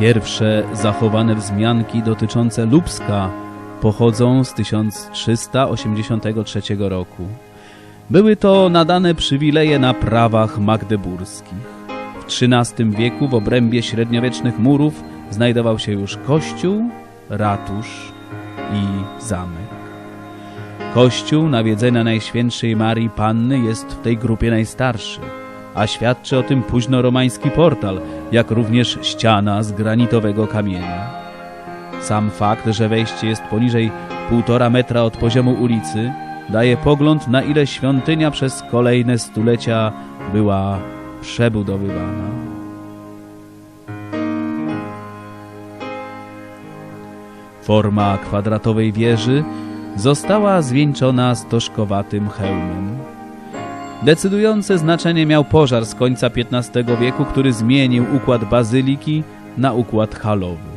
Pierwsze zachowane wzmianki dotyczące Lubska pochodzą z 1383 roku. Były to nadane przywileje na prawach magdeburskich. W XIII wieku w obrębie średniowiecznych murów znajdował się już kościół, ratusz i zamek. Kościół nawiedzenia Najświętszej Marii Panny jest w tej grupie najstarszy, a świadczy o tym późnoromański portal, jak również ściana z granitowego kamienia. Sam fakt, że wejście jest poniżej półtora metra od poziomu ulicy, daje pogląd na ile świątynia przez kolejne stulecia była przebudowywana. Forma kwadratowej wieży została zwieńczona stożkowatym hełmem. Decydujące znaczenie miał pożar z końca XV wieku, który zmienił układ bazyliki na układ halowy.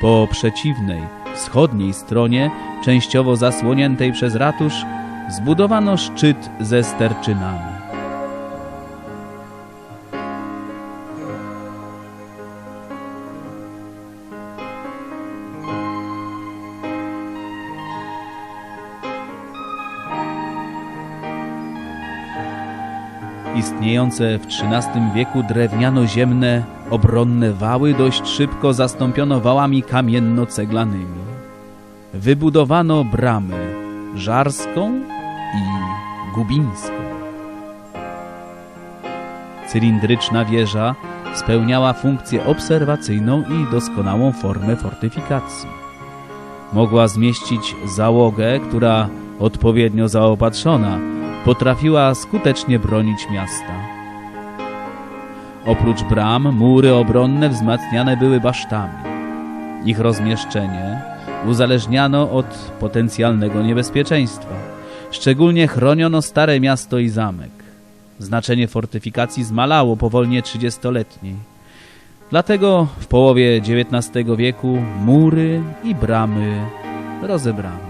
Po przeciwnej, wschodniej stronie, częściowo zasłoniętej przez ratusz, zbudowano szczyt ze sterczynami. Istniejące w XIII wieku drewniano-ziemne obronne wały dość szybko zastąpiono wałami kamienno-ceglanymi. Wybudowano bramy żarską i gubińską. Cylindryczna wieża spełniała funkcję obserwacyjną i doskonałą formę fortyfikacji. Mogła zmieścić załogę, która odpowiednio zaopatrzona potrafiła skutecznie bronić miasta. Oprócz bram, mury obronne wzmacniane były basztami. Ich rozmieszczenie uzależniano od potencjalnego niebezpieczeństwa. Szczególnie chroniono stare miasto i zamek. Znaczenie fortyfikacji zmalało po wojnie trzydziestoletniej. Dlatego w połowie XIX wieku mury i bramy rozebrano.